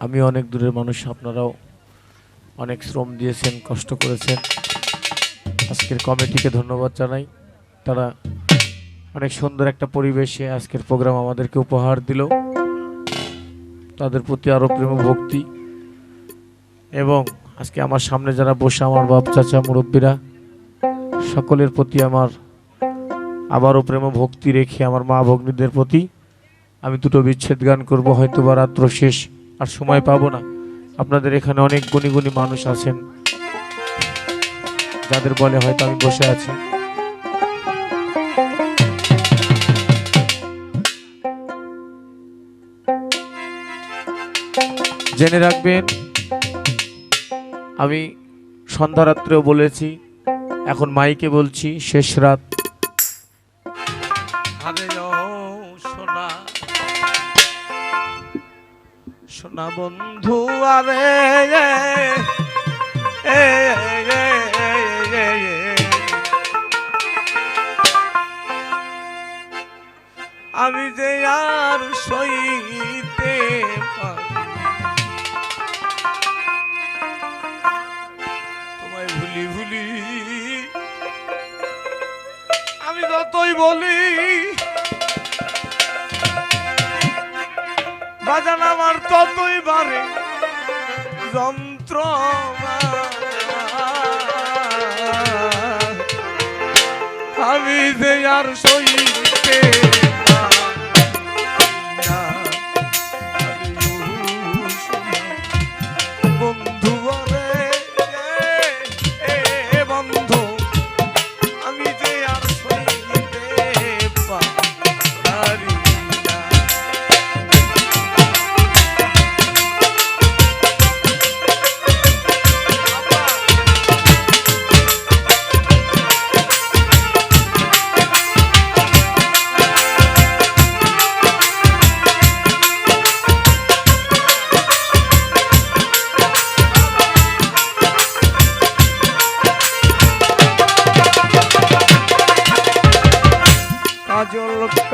আমি অনেক দূরের মানুষ, আপনারাও অনেক শ্রম দিয়েছেন, কষ্ট করেছেন। আজকের কমিটিকে ধন্যবাদ জানাই। তারা অনেক সুন্দর একটা পরিবেশে আজকের প্রোগ্রাম আমাদেরকে উপহার দিল। তাদের প্রতি আরও প্রেম ভক্তি। এবং আজকে আমার সামনে যারা বসে, আমার বাপ, চাচা, মুরব্বীরা, সকলের প্রতি আমার আবারও প্রেম ভক্তি রেখে আমার মা ভগ্নীদের প্রতি আমি দুটো বিচ্ছেদ গান করব। হয়তো বা রাত্র শেষ আর সময় পাবো না। আপনাদের এখানে অনেক গুণী গুণী মানুষ আছেন। যাদের বলে হয়তো আমি বসে আছি। জেনে রাখবেন, আমি সন্ধ্যা রাত্রেও বলেছি, এখন মাইকে বলছি, শেষ রাত। সোনা বন্ধু আরে। আমি যে আর সইতে তোমায় ভুলি ভুলি আমি যতই বলি বাজান আমার ততই বাড়ে যন্ত্র আমি যে আর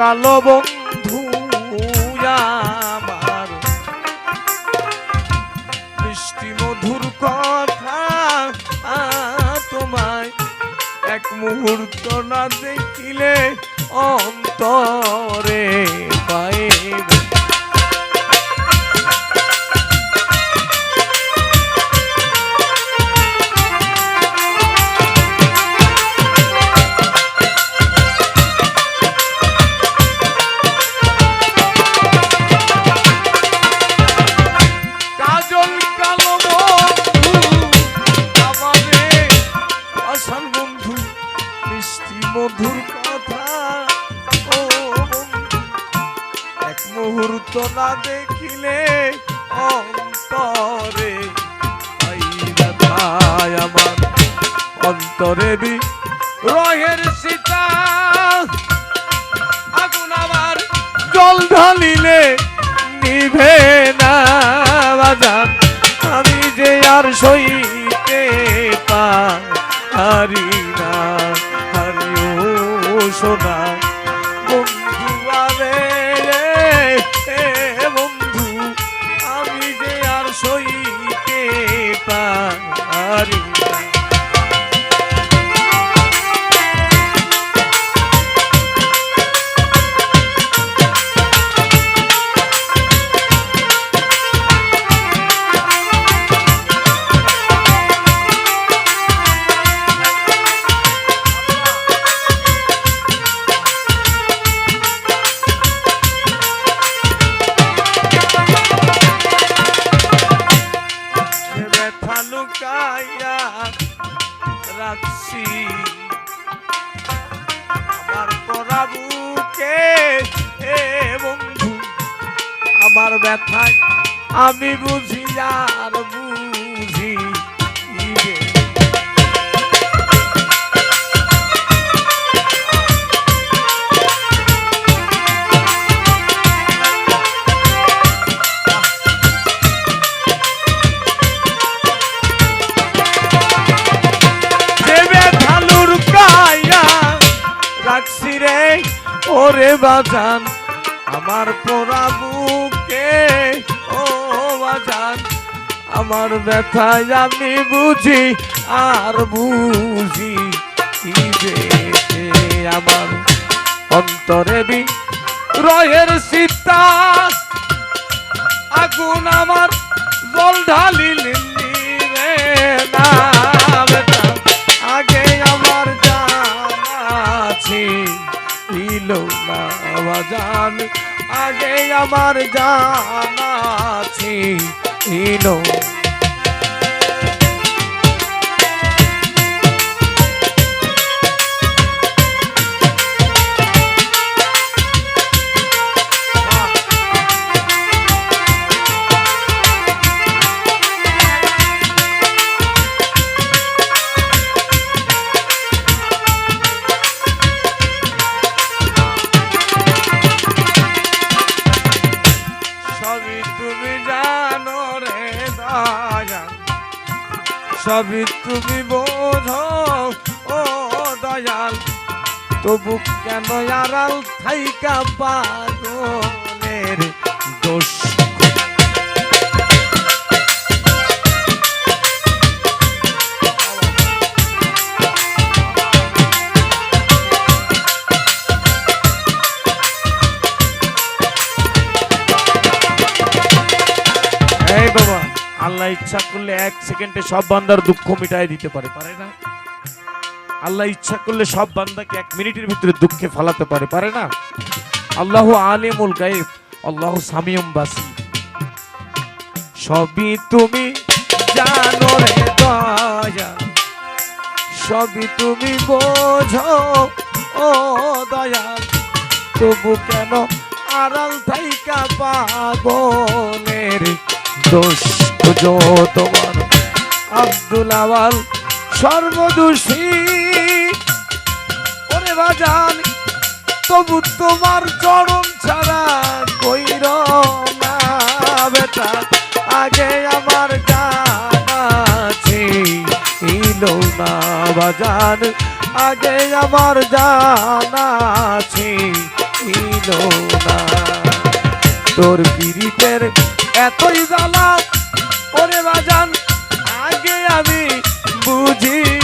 কালো বন্ধু আমার মিষ্টি মধুর কথা তোমায় এক মুহূর্ত না দেখিলে অন্তরে দেখিলে অন্তরে ব্যথায় আমার। অন্তরে বি রহের সীতা, আগুন আমার জল ঢালিলে নিভে না বাজান। আমি যে আর সইতে পারি ব্যথা লুকাইয়া রাখছি। আমার পরা বুকে বন্ধু আমার ব্যথায় আমি বুঝি আর ওরে বাজান, আমার পোড়া বুকে, ও বাজান, আমার ব্যথায় আমি বুঝি, আর বুঝি আমার অন্তরে বি রয়ের সীতা। আগুন আমার জল ঢালিলি বাজান আগে আমার জানা আছে সবই তুমি বোঝো ও দয়াল। তবু কেন আড়াল থাইকা পাগলের দোষ? এক সেকেন্ডে সব বান্দার দুঃখ মিটাই দিতে পারে পারে না? আল্লাহ ইচ্ছা করলে সব বান্দাকে এক মিনিটের ভিতরে দুঃখে ফালাতে পারে পারে না? আল্লাহ আলিমুল গায়েব, আল্লাহ সামিয়ম বাসি সবই তুমি জানো রে দয়া, সবই তুমি বোঝো, ও দয়া। তবু কেন আড়াল থাইকা পাগলের দোষ? খুঁজো তোমার। আব্দুল আওয়াল সর্বদোষী। ওরে বাজান তবু তোমার চরণ ছাড়া কইর না বেটা। আগে আমার জানা আছে, ইলো না বাজান। আগে আমার জানা আছে, ইলো না। তোর পিরিতের এতই জ্বালা ওরে বাজান আগে আমি বুঝি।